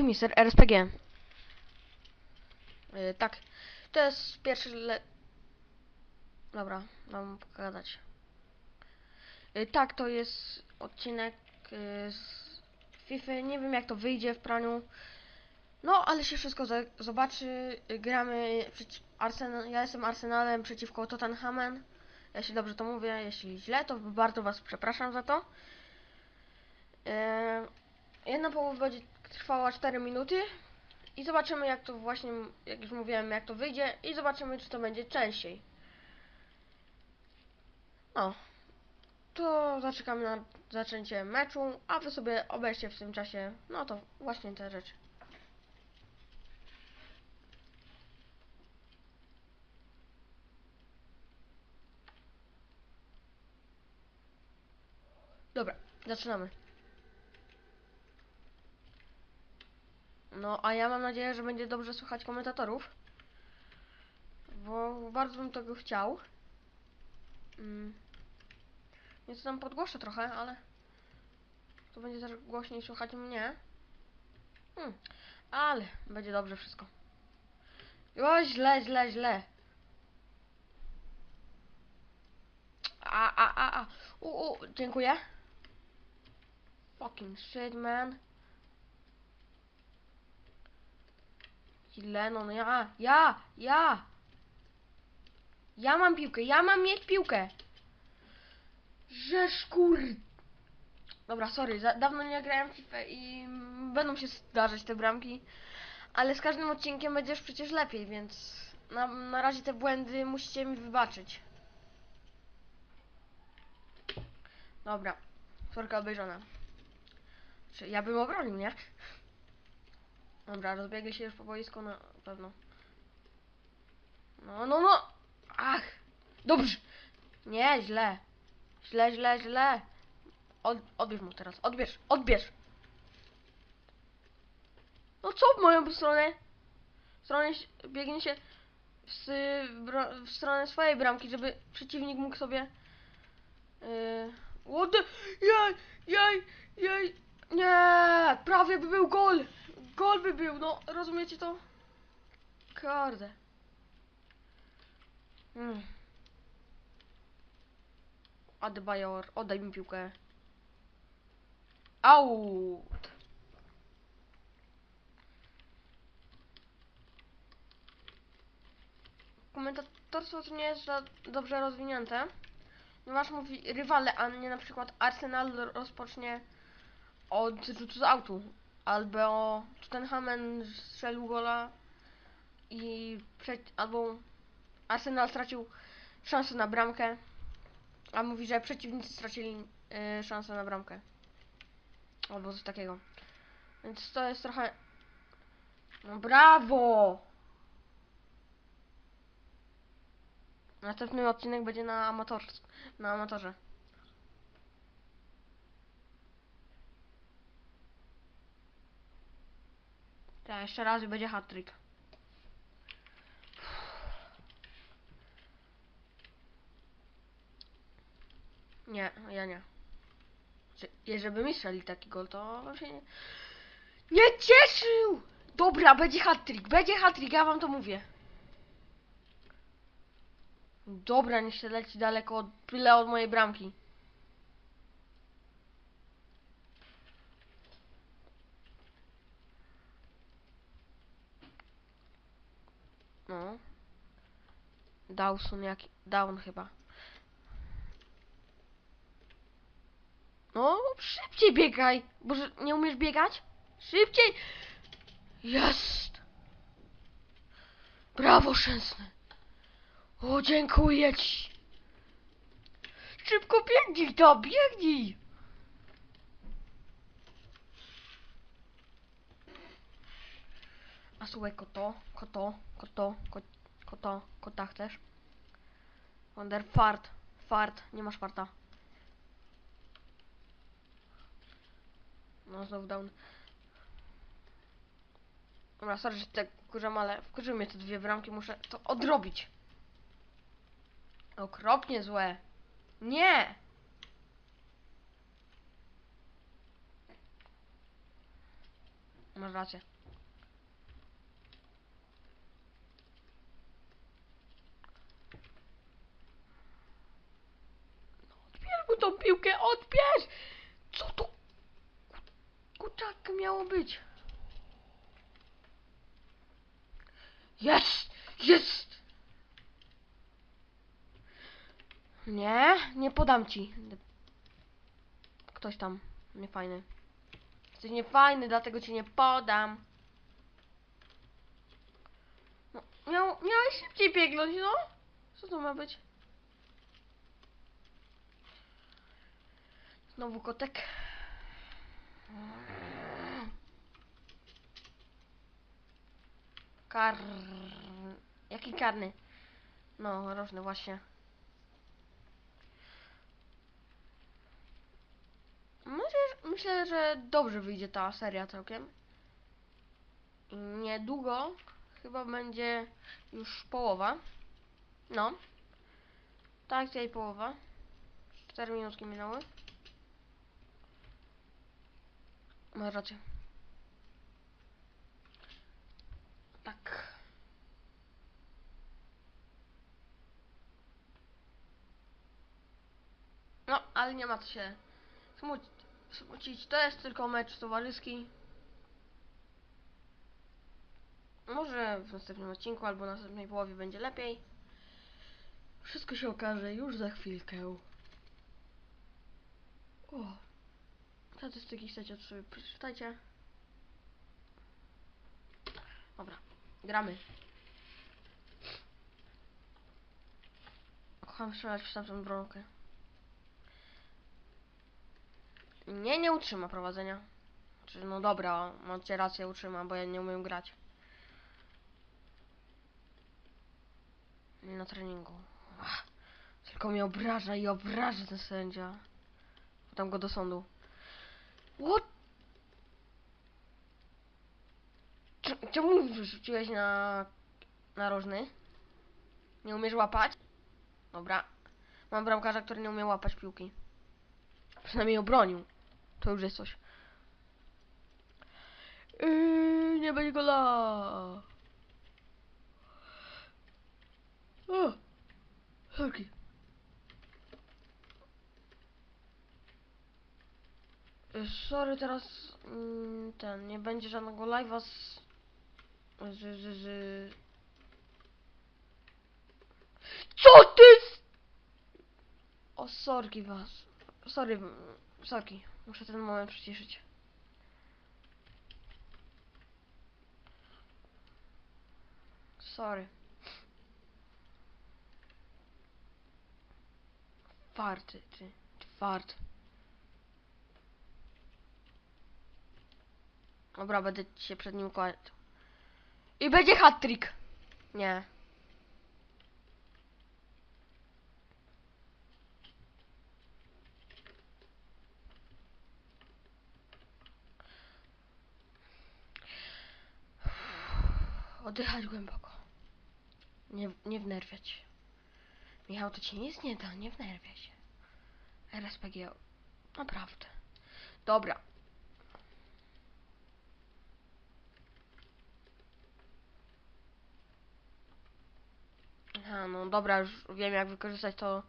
i Mister RSPG. Yy, tak, to jest pierwszy le... Dobra, mam pokazać. Yy, tak, to jest odcinek yy, z FIFA. Nie wiem jak to wyjdzie w praniu. No, ale się wszystko zobaczy. Yy, Gramy przeciw Arsenal. Ja jestem Arsenalem przeciwko Tottenhamem. Jeśli dobrze to mówię, jeśli źle, to bardzo was przepraszam za to. Yy, jedna połowa będzie trwała 4 minuty i zobaczymy jak to właśnie, jak już mówiłem, jak to wyjdzie i zobaczymy czy to będzie częściej. No, to zaczekamy na zaczęcie meczu, a wy sobie obejrzcie w tym czasie, no to właśnie te rzeczy. Dobra, zaczynamy. No, a ja mam nadzieję, że będzie dobrze słychać komentatorów. Bo bardzo bym tego chciał. Mm. Więc tam podgłoszę trochę, ale to będzie też głośniej słychać mnie. Hmm. Ale będzie dobrze wszystko. O, źle, źle, źle. A, a, a, a. U, u, dziękuję. Fucking shit, man. Ile, no, no ja, ja, ja. Ja mam piłkę, ja mam mieć piłkę. Żeż kur... Dobra, sorry, za, dawno nie grałem w FIFA i będą się zdarzać te bramki. Ale z każdym odcinkiem będziesz przecież lepiej, więc na, na razie te błędy musicie mi wybaczyć. Dobra, czwórka obejrzona. Czy ja bym obronił, nie? Dobra, rozbiegli się już po boisku na pewno. No, no, no! Ach! Dobrze! Nie, źle. Źle, źle, źle. Od, odbierz mu teraz. Odbierz, odbierz! No co w moją stronę? W stronę biegnie się w stronę swojej bramki, żeby przeciwnik mógł sobie yy, what the, jej, jej, jej, nie, prawie by był gol, gol by był, no, rozumiecie to? Kurde. Mm. Adebayor, oddaj mi piłkę. Out. Komentatorstwo tu nie jest za dobrze rozwinięte. Ponieważ mówi rywale, a nie na przykład Arsenal rozpocznie od rzutu z autu. Albo Tottenhamen strzelił gola i albo Arsenal stracił szansę na bramkę. A mówi, że przeciwnicy stracili y, szansę na bramkę. Albo coś takiego. Więc to jest trochę... No brawo! Następny odcinek będzie na amator, na amatorze. Tak, jeszcze raz i będzie hat-trick. Nie, ja nie. Że- Jeżeli mi strzeli taki gol, to się nie... Nie cieszył! Dobra, będzie hat-trick, będzie hat-trick, ja wam to mówię. Dobra, niech się leci daleko od, tyle od mojej bramki. No. Dawson jak... Down chyba. No, szybciej biegaj! Boże, nie umiesz biegać? Szybciej! Jest! Brawo, Szczęsny! O, dziękuję ci! Szybko biegnij to, biegnij! A słuchaj, koto, koto, koto, ko, koto, kota chcesz? Wonder, fart, fart, nie masz farta. No, znowu down. Dobra, sorry, że tak wkurzam, ale wkurzyły mnie te dwie bramki, muszę to odrobić. Okropnie złe. Nie! Masz rację. Tą piłkę, odbierz! Co to? Kurczak miało być. Jest! Jest! Nie, nie podam ci. Ktoś tam, niefajny. Jesteś niefajny, dlatego ci nie podam. No, miał, miałeś szybciej biegnąć, no? Co to ma być? Znowu kotek. Kar... Jaki karny? No, różny właśnie. Myślę, myślę, że dobrze wyjdzie ta seria całkiem. Niedługo chyba będzie już połowa. No. Tak, tutaj połowa. 4 minutki minęły. Masz rację. Tak. No, ale nie ma co się smucić. smucić. To jest tylko mecz towarzyski. Może w następnym odcinku albo na następnej połowie będzie lepiej. Wszystko się okaże już za chwilkę. O. Statystyki chcecie to sobie przeczytajcie. Dobra, gramy. Kocham strzelać w tamtą bramkę. Nie, nie utrzyma prowadzenia. Znaczy, no dobra, macie rację, utrzyma, bo ja nie umiem grać. Na treningu. Ach, tylko mnie obraża i obraża ten sędzia. Dam go do sądu. What? Cze- Czemu wyrzuciłeś na narożny? Nie umiesz łapać? Dobra. Mam bramkarza, który nie umie łapać piłki. Przynajmniej obronił. To już jest coś. Yy, nie będzie gola. O! Sorki. Sorry, teraz mm, ten, nie będzie żadnego live'a z, z, z, z... Co ty? s- O, sorki was. Sorry, sorki. Muszę ten moment przyciszyć. Sorry. Twardy, ty. Twardy. Dobra, będę się przed nim kładł. I będzie hat-trick. Nie. Oddychać głęboko. Nie, nie wnerwiać. Michał, to ci nic nie da, nie wnerwiaj się. RSPG. Naprawdę. Dobra. Aha, no dobra, już wiem jak wykorzystać to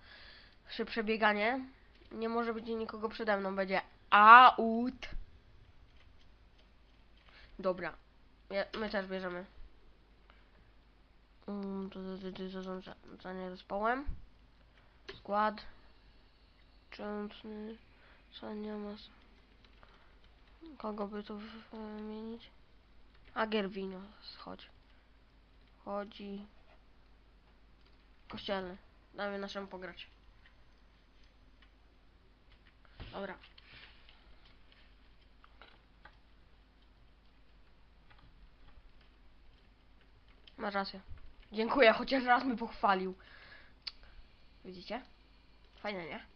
szybsze bieganie. Nie może być nikogo przede mną, będzie out. Dobra, Ja- my też bierzemy. Um, to zarządzanie zespołem. Skład. Cząsny. Co nie ma. Kogo by tu wymienić? A Gerwino, schodź. Chodzi. Kościelny. Damy naszemu pograć. Dobra. Masz rację. Dziękuję, chociaż raz mnie pochwalił. Widzicie? Fajne, nie?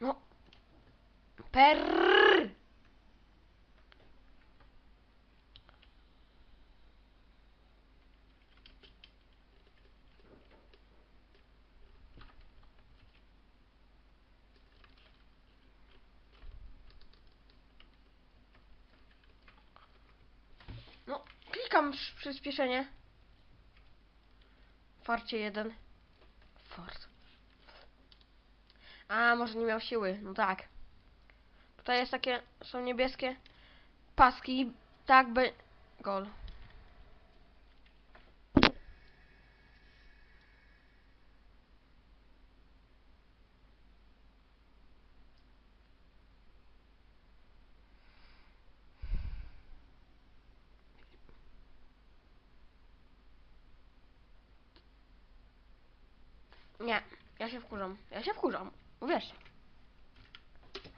No. Per. Mam sz- przyspieszenie. Farcie jeden. Fart. A, może nie miał siły. No tak. Tutaj jest takie, są niebieskie paski. Tak by... Gol. Nie, ja się wkurzam. Ja się wkurzam. Uwierzcie.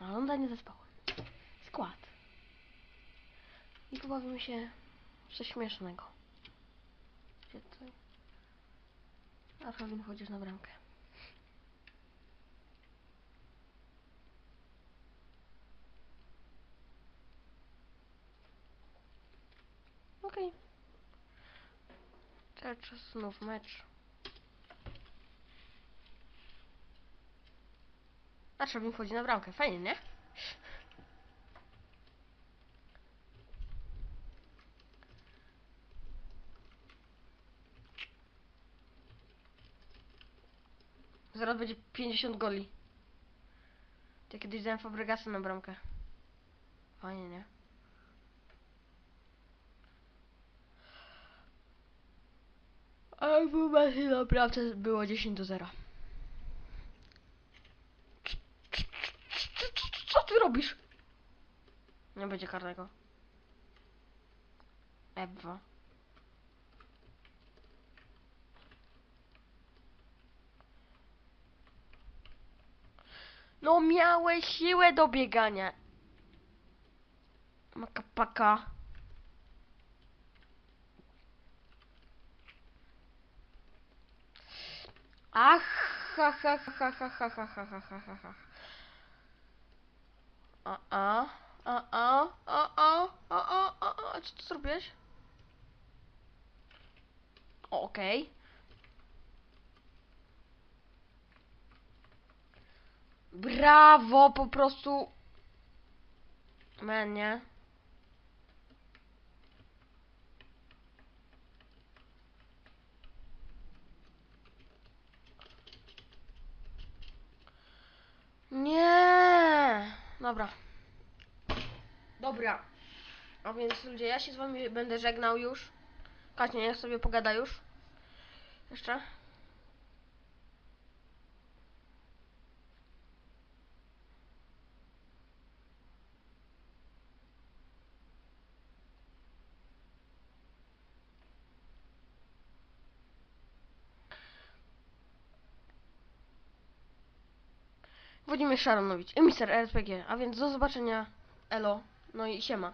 Oglądanie zespołu. Skład. I pobawimy się w coś śmiesznego. Gdzie to? A Robin chodzisz na bramkę. Okej. Teraz czas znów mecz. A Robin wchodzi na bramkę. Fajnie, nie? Zaraz będzie 50 goli. Ja kiedyś dałem Fabregasa na bramkę. Fajnie, nie? A w momencie naprawdę było 10 do 0. Co ty robisz? Nie będzie karnego. Ewa. No miałeś siłę do biegania. Makapaka. Ach, ha, ha, ha, ha, ha, ha, ha, ha, ha, ha, ha. A, a, a, a, a, a, a, a, a, a, co ty zrobiłeś? Okej. Brawo, po prostu. Man, nie? Nie. Dobra. Dobra. A więc ludzie, ja się z wami będę żegnał już. Kasia, niech sobie pogada już. Jeszcze. Włodzimierz Szaronowicz, emiser RPG, a więc do zobaczenia, elo, no i siema.